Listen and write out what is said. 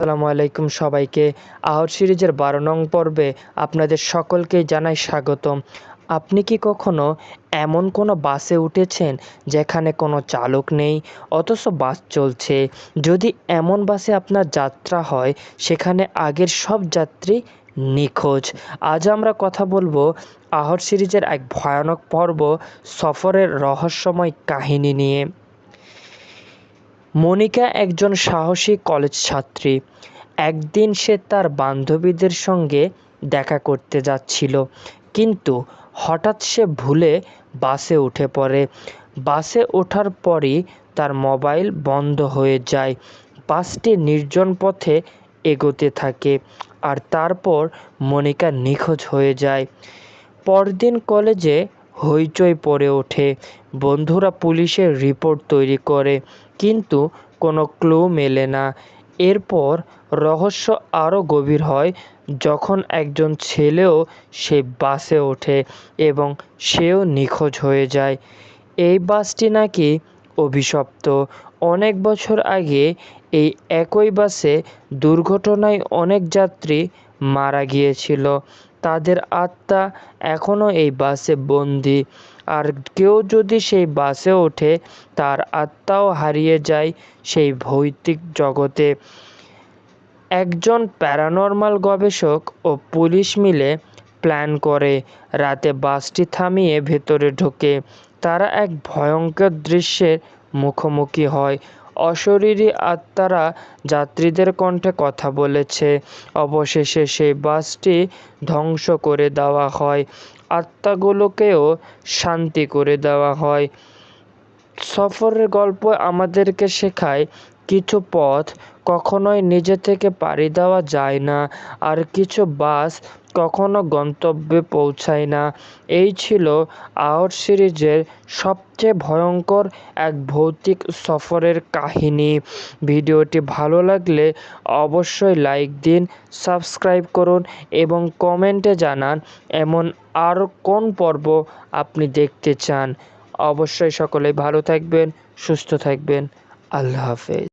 আসসালামু আলাইকুম সবাইকে। আহর সিরিজের বারো নং পর্বে আপনাদের সকলকে জানাই স্বাগতম। আপনি কি কখনো এমন কোনো বাসে উঠেছেন যেখানে কোনো চালক নেই, অথচ বাস চলছে? যদি এমন বাসে আপনার যাত্রা হয়, সেখানে আগের সব যাত্রী নিখোঁজ। আজ আমরা কথা বলব আহর সিরিজের এক ভয়ানক পর্ব সফরের রহস্যময় কাহিনী নিয়ে। মনিকা একজন সাহসী কলেজ ছাত্রী। একদিন সে তার বান্ধবীদের সঙ্গে দেখা করতে যাচ্ছিল। কিন্তু হঠাৎ সে ভুলে বাসে উঠে পড়ে। বাসে ওঠার পরই তার মোবাইল বন্ধ হয়ে যায়। বাসটি নির্জন পথে এগোতে থাকে আর তারপর মনিকা নিখোঁজ হয়ে যায়। পরদিন কলেজে হইচই পড়ে ওঠে। বন্ধুরা পুলিশের রিপোর্ট তৈরি করে। কিন্তু কোনো ক্লু মেলে না। এরপর রহস্য আরও গভীর হয় যখন একজন ছেলেও সে বাসে ওঠে এবং সেও নিখোঁজ হয়ে যায়। এই বাসটি নাকি অভিশপ্ত। অনেক বছর আগে এই একই বাসে দুর্ঘটনায় অনেক যাত্রী মারা গিয়েছিল। তাদের আত্মা এখনও এই বাসে বন্দি। আর কেউ যদি সেই বাসে ওঠে, তার আত্মাও হারিয়ে যায় সেই ভৌতিক জগতে। একজন প্যারানর্মাল গবেষক ও পুলিশ মিলে প্ল্যান করে, রাতে বাসটি থামিয়ে ভেতরে ঢোকে। তারা এক ভয়ঙ্কর দৃশ্যের মুখোমুখি হয়। অশরীরী আত্মারা যাত্রীদের কণ্ঠে কথা বলেছে। অবশেষে সেই বাসটি ধ্বংস করে দেওয়া হয়। আত্মাগুলোকেও শান্তি করে দেওয়া হয়। সফরের গল্প আমাদেরকে শেখায় কিছু পথ কখনোই নিজে থেকে পাড়ি দেওয়া যায় না, আর কিছু বাস কখনো গন্তব্যে পৌঁছায় না। এই ছিল আওয়ার সিরিজের সবচেয়ে ভয়ঙ্কর এক ভৌতিক সফরের কাহিনী। ভিডিওটি ভালো লাগলে অবশ্যই লাইক দিন, সাবস্ক্রাইব করুন এবং কমেন্টে জানান এমন আর কোন পর্ব আপনি দেখতে চান। অবশ্যই সকলে ভালো থাকবেন, সুস্থ থাকবেন। আল্লাহ হাফেজ।